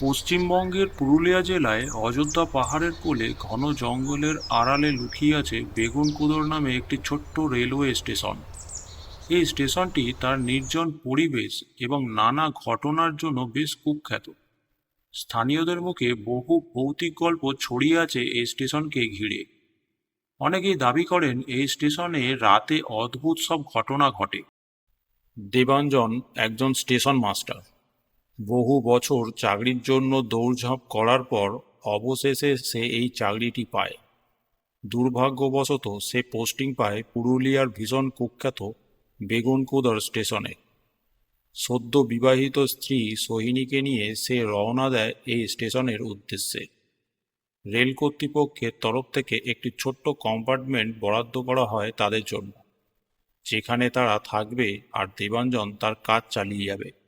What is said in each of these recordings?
পশ্চিমবঙ্গের পুরুলিয়া জেলায় অযোধ্যা পাহাড়ের কোলে ঘন জঙ্গলের আড়ালে লুকিয়ে আছে বেগুনকুদর নামে একটি ছোট্ট রেলওয়ে স্টেশন। এই স্টেশনটি তার নির্জন পরিবেশ এবং নানা ঘটনার জন্য বেশ কুখ্যাত। স্থানীয়দের মুখে বহু ভৌতিক গল্প ছড়িয়ে আছে এই স্টেশনকে ঘিরে। অনেকেই দাবি করেন এই স্টেশনে রাতে অদ্ভুত সব ঘটনা ঘটে। দেবাঞ্জন একজন স্টেশন মাস্টার। বহু বছর চাকরির জন্য দৌড়ঝাঁপ করার পর অবশেষে সে এই চাকরিটি পায়। দুর্ভাগ্যবশত সে পোস্টিং পায় পুরুলিয়ার ভীষণ কুখ্যাত বেগুনকুদর স্টেশনে। সদ্য বিবাহিত স্ত্রী সোহিনীকে নিয়ে সে রওনা দেয় এই স্টেশনের উদ্দেশ্যে। রেল কর্তৃপক্ষের তরফ থেকে একটি ছোট্ট কম্পার্টমেন্ট বরাদ্দ করা হয় তাদের জন্য। যেখানে তারা থাকবে আর দেবাঞ্জন তার কাজ চালিয়ে যাবে।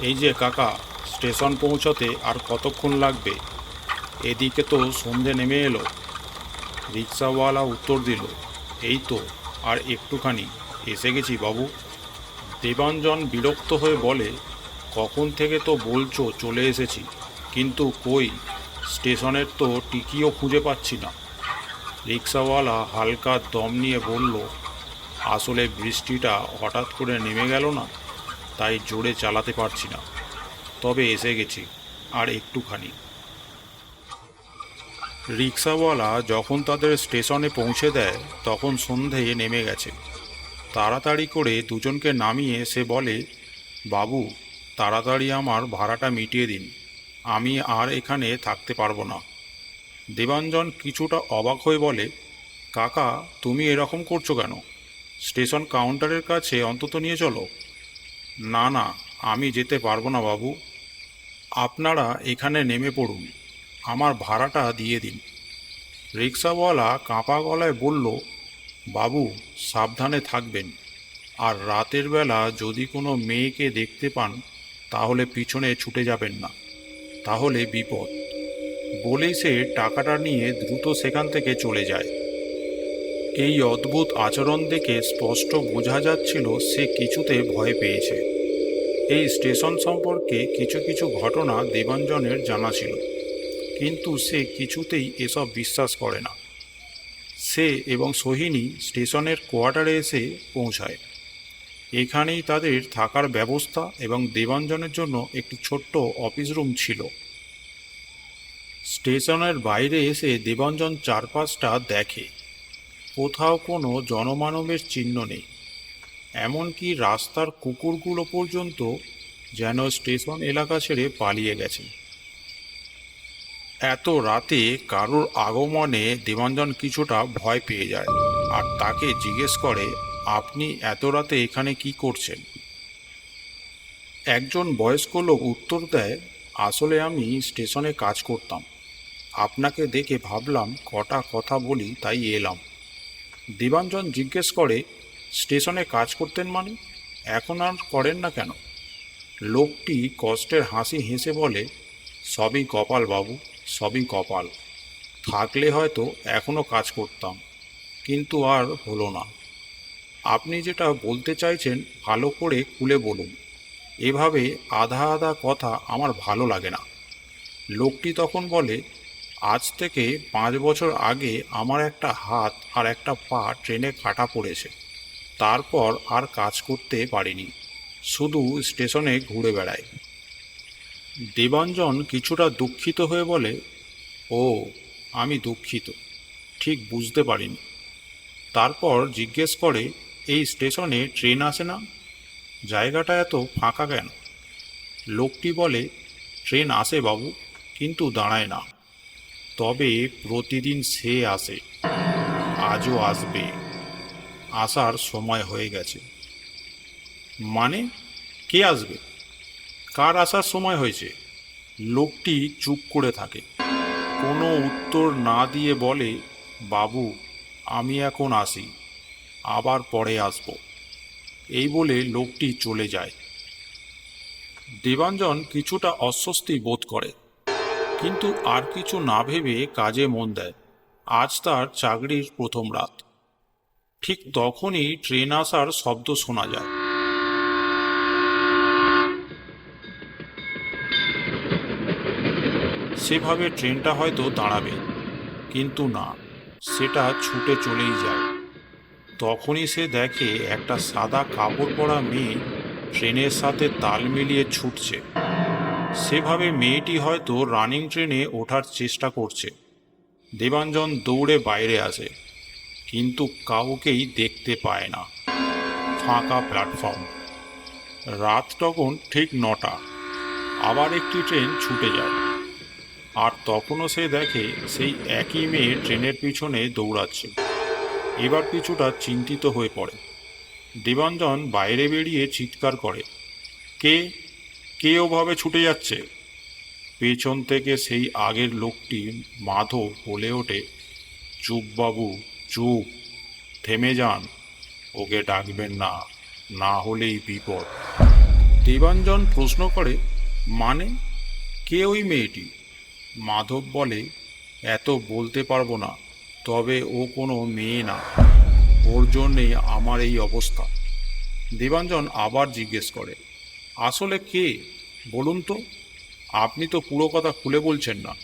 এই যে কাকা, স্টেশন পৌঁছতে আর কতক্ষণ লাগবে? এদিকে তো সন্ধে নেমে এলো। রিক্সাওয়ালা উত্তর দিল, এই তো, আর একটুখানি। এসে গেছি বাবু। দেবাঞ্জন বিরক্ত হয়ে বলে, কখন থেকে তো বলছো চলে এসেছি, কিন্তু কই? স্টেশনের তো টিকিও খুঁজে পাচ্ছি না। রিক্সাওয়ালা হালকা দম নিয়ে বলল, আসলে বৃষ্টিটা হঠাৎ করে নেমে গেল না? তাই জোরে চালাতে পারছি না। তবে এসে গেছি, আর একটুখানি। রিক্সাওয়ালা যখন তাদের স্টেশনে পৌঁছে দেয়, তখন সন্ধে নেমে গেছে। তাড়াতাড়ি করে দুজনকে নামিয়ে সে বলে, বাবু, তাড়াতাড়ি আমার ভাড়াটা মিটিয়ে দিন। আমি আর এখানে থাকতে পারব না। দেবাঞ্জন কিছুটা অবাক হয়ে বলে, কাকা, তুমি এরকম করছ কেন? স্টেশন কাউন্টারের কাছে অন্তত নিয়ে চলো। না না, আমি যেতে পারব না বাবু। আপনারা এখানে নেমে পড়ুন। আমার ভাড়াটা দিয়ে দিন। রিক্সাওয়ালা কাঁপা গলায় বলল, বাবু, সাবধানে থাকবেন। আর রাতের বেলা যদি কোনো মেয়েকে দেখতে পান, তাহলে পিছনে ছুটে যাবেন না। তাহলে বিপদ। বলেই সে টাকাটা নিয়ে দ্রুত সেখান থেকে চলে যায়। এই অদ্ভুত আচরণ দেখে স্পষ্ট বোঝা যাচ্ছিল সে কিছুতে ভয় পেয়েছে। এই স্টেশন সম্পর্কে কিছু কিছু ঘটনা দেবাঞ্জনের জানা ছিল। কিন্তু সে কিছুতেই এসব বিশ্বাস করে না। সে এবং সোহিনী স্টেশনের কোয়ার্টারে এসে পৌঁছায়। এখানেই তাদের থাকার ব্যবস্থা এবং দেবাঞ্জনের জন্য একটি ছোট্ট অফিস রুম ছিল। স্টেশনের বাইরে এসে দেবাঞ্জন চারপাশটা দেখে। কোথাও কোনো জনমানবের চিহ্ন নেই। এমনকি রাস্তার কুকুরগুলো পর্যন্ত যেন স্টেশন এলাকা ছেড়ে পালিয়ে গেছে। এত রাতে কারোর আগমনে দেবাঞ্জন কিছুটা ভয় পেয়ে যায় আর তাকে জিজ্ঞেস করে, আপনি এত রাতে এখানে কি করছেন? একজন বয়স্ক লোক উত্তর দেয়, আসলে আমি স্টেশনে কাজ করতাম। আপনাকে দেখে ভাবলাম কটা কথা বলি, তাই এলাম। দেবাঞ্জন জিজ্ঞেস করে, স্টেশনে কাজ করতেন মানে? এখন আর করেন না কেন? লোকটি কষ্টের হাসি হেসে বলে, সবই কপাল বাবু, সবই কপাল। থাকলে হয়তো এখনও কাজ করতাম, কিন্তু আর হলো না। আপনি যেটা বলতে চাইছেন ভালো করে খুলে বলুন। এভাবে আধা আধা কথা আমার ভালো লাগে না। লোকটি তখন বলে আজ থেকে পাঁচ বছর আগে আমার একটা হাত আর একটা পা ট্রেনে কাটা পড়েছে। তারপর আর কাজ করতে পারিনি। শুধু স্টেশনে ঘুরে বেড়াই। দেবাঞ্জন কিছুটা দুঃখিত হয়ে বলে, ও, আমি দুঃখিত। ঠিক বুঝতে পারিনি। তারপর জিজ্ঞেস করে, এই স্টেশনে ট্রেন আসে না? জায়গাটা এত ফাঁকা কেন? লোকটি বলে, ট্রেন আসে বাবু, কিন্তু দাঁড়ায় না। তবে প্রতিদিন সে আসে, আজও আসবে, আসার সময় হয়ে গেছে। মানে কে আসবে? কার আসার সময় হয়েছে? লোকটি চুপ করে থাকে। কোনো উত্তর না দিয়ে বলে, বাবু, আমি এখন আসি, আবার পরে আসব। এই বলে লোকটি চলে যায়। দেবাঞ্জন কিছুটা অস্বস্তি বোধ করে। কিন্তু আর কিছু না ভেবে কাজে মন দেয়। আজ তার চাকরির প্রথম রাত। ঠিক তখনই ট্রেন আসার শব্দ শোনা যায়। সেভাবে ট্রেনটা হয়তো দাঁড়াবে, কিন্তু না, সেটা ছুটে চলেই যায়। তখনই সে দেখে একটা সাদা কাপড় পরা মেয়ে ট্রেনের সাথে তাল মিলিয়ে ছুটছে। সেভাবে মেয়েটি হয়তো রানিং ট্রেনে ওঠার চেষ্টা করছে। দেবাঞ্জন দৌড়ে বাইরে আসে, কিন্তু কাউকেই দেখতে পায় না। ফাঁকা প্ল্যাটফর্ম। রাত তখন ঠিক নটা। আবার একটি ট্রেন ছুটে যায়। আর তখনও সে দেখে সেই একই মেয়ে ট্রেনের পিছনে দৌড়াচ্ছে। এবার কিছুটা চিন্তিত হয়ে পড়ে। দেবাঞ্জন বাইরে বেরিয়ে চিৎকার করে, কে? কে ওভাবে ছুটে যাচ্ছে? পেছন থেকে সেই আগের লোকটি মাধব বলে ওঠে, চুপ বাবু, চুপ। থেমে যান। ওকে ডাকবেন না না হলেই বিপদ। দেবাঞ্জন প্রশ্ন করে মানে? কে ওই মেয়েটি? মাধব বলে, এত বলতে পারব না, তবে ও কোনো মেয়ে না। ওর জন্যেই আমার এই অবস্থা। দেবাঞ্জন আবার জিজ্ঞেস করে আসলে কে? বলুন তো। আপনি তো পুরো কথা খুলে বলছেন না।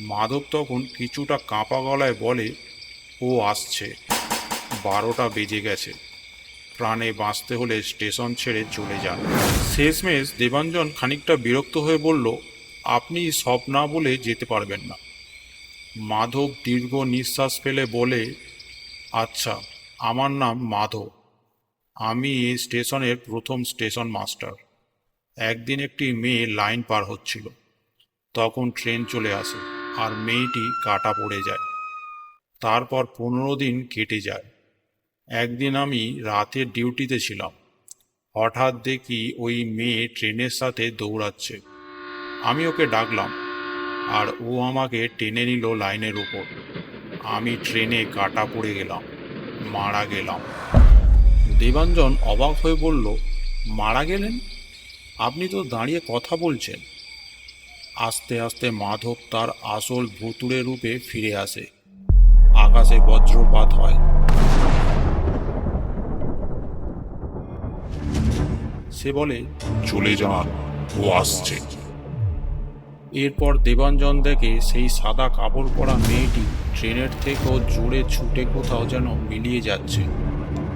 মাধব তখন কিছুটা কাঁপা গলায় বলে, ও আসছে। বারোটা বেজে গেছে। প্রাণে বাঁচতে হলে স্টেশন ছেড়ে চলে যান। শেষমেশ দেবাঞ্জন খানিকটা বিরক্ত হয়ে বলল, আপনি সব না বলে যেতে পারবেন না। মাধব দীর্ঘ নিঃশ্বাস ফেলে বলে আচ্ছা আমার নাম মাধব। আমি এই স্টেশনের প্রথম স্টেশন মাস্টার। একদিন একটি মেয়ে লাইন পার হচ্ছিল। তখন ট্রেন চলে আসে আর মেয়েটি কাটা পড়ে যায়। তারপর পনেরো দিন কেটে যায়। একদিন আমি রাতের ডিউটিতে ছিলাম। হঠাৎ দেখি ওই মেয়ে ট্রেনের সাথে দৌড়াচ্ছে। আমি ওকে ডাকলাম আর ও আমাকে টেনে নিল লাইনের উপর। আমি ট্রেনে কাটা পড়ে গেলাম, মারা গেলাম। দেবাঞ্জন অবাক হয়ে বলল, মারা গেলেন? আপনি তো দাঁড়িয়ে কথা বলছেন। আস্তে আস্তে মাধব তার আসল ভুতুড়ে রূপে ফিরে আসে। আকাশে বজ্রপাত হয়। সে বলে চলে যান ও আসছে। এরপর দেবাঞ্জন দেখে সেই সাদা কাপড় পরা মেয়েটি ট্রেনের থেকেও জোরে ছুটে কোথাও যেন মিলিয়ে যাচ্ছে।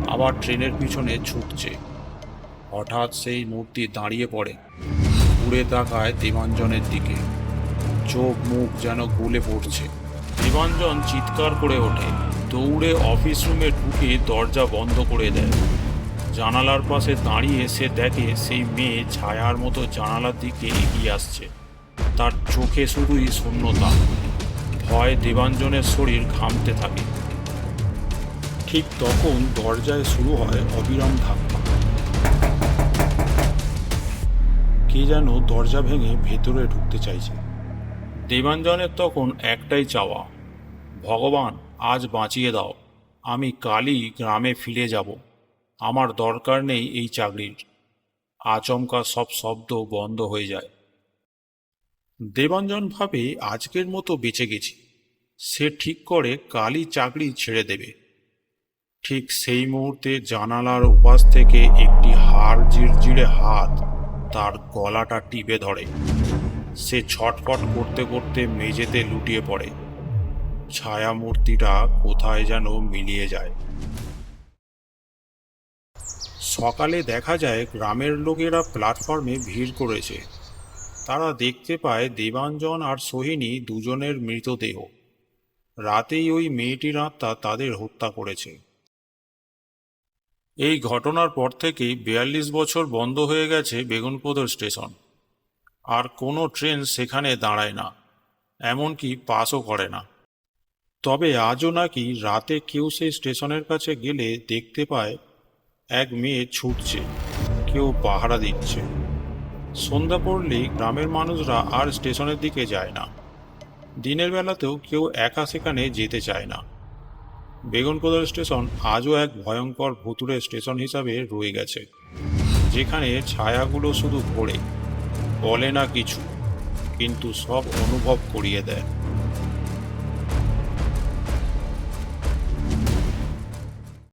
আবার ট্রেনের পিছনে ছুটছে। হঠাৎ সেই মূর্তি দাঁড়িয়ে পড়ে। ঘুরে তাকায় দেবাঞ্জনের দিকে। চোখ মুখ যেন গুলে পড়ছে। দেবাঞ্জন চিৎকার করে ওঠে। দৌড়ে অফিস রুমে ঢুকে দরজা বন্ধ করে দেয়। জানালার পাশে দাঁড়িয়ে সে দেখে সেই মেয়ে ছায়ার মতো জানালার দিকে এগিয়ে আসছে। তার চোখে শুধুই শূন্যতা। ভয় দেবাঞ্জনের শরীর ঘামতে থাকে। ঠিক তখন দরজায় শুরু হয় অবিরাম ধাক্কা। কে যেন দরজা ভেঙে ভেতরে ঢুকতে চাইছে। দেবাঞ্জনের তখন একটাই চাওয়া, ভগবান, আজ বাঁচিয়ে দাও। আমি কালই গ্রামে ফিরে যাব। আমার দরকার নেই এই চাকরির। আচমকা সব শব্দ বন্ধ হয়ে যায়। দেবাঞ্জন ভাবে, আজকের মতো বেঁচে গেছি। সে ঠিক করে কালই চাকরি ছেড়ে দেবে। ঠিক সেই মুহূর্তে জানালার উপাস থেকে একটি হাড় জিরজিরে হাত তার গলাটা টিপে ধরে। সে ছটফট করতে করতে মেঝেতে লুটিয়ে পড়ে। ছায়ামূর্তিটা কোথায় যেন মিলিয়ে যায়। সকালে দেখা যায় গ্রামের লোকেরা প্ল্যাটফর্মে ভিড় করেছে। তারা দেখতে পায় দেবাঞ্জন আর সোহিনী দুজনের মৃতদেহ। রাতেই ওই মেয়েটির আত্মা তাদের হত্যা করেছে। এই ঘটনার পর থেকেই বিয়াল্লিশ বছর বন্ধ হয়ে গেছে বেগুনপোদর স্টেশন। আর কোনো ট্রেন সেখানে দাঁড়ায় না, এমনকি পাসও করে না। তবে আজও নাকি রাতে কেউ সেই স্টেশনের কাছে গেলে দেখতে পায় এক মেয়ে ছুটছে, কেউ পাহারা দিচ্ছে। সন্ধ্যা পড়লেই গ্রামের মানুষরা আর স্টেশনের দিকে যায় না। দিনের বেলাতেও কেউ একা সেখানে যেতে চায় না। বেগুনকোদর স্টেশন আজও এক ভয়ঙ্কর ভুতুরে স্টেশন হিসাবে রয়ে গেছে, যেখানে ছায়াগুলো শুধু ঘোরে বলে না কিছু, কিন্তু সব অনুভব করিয়ে দেয়।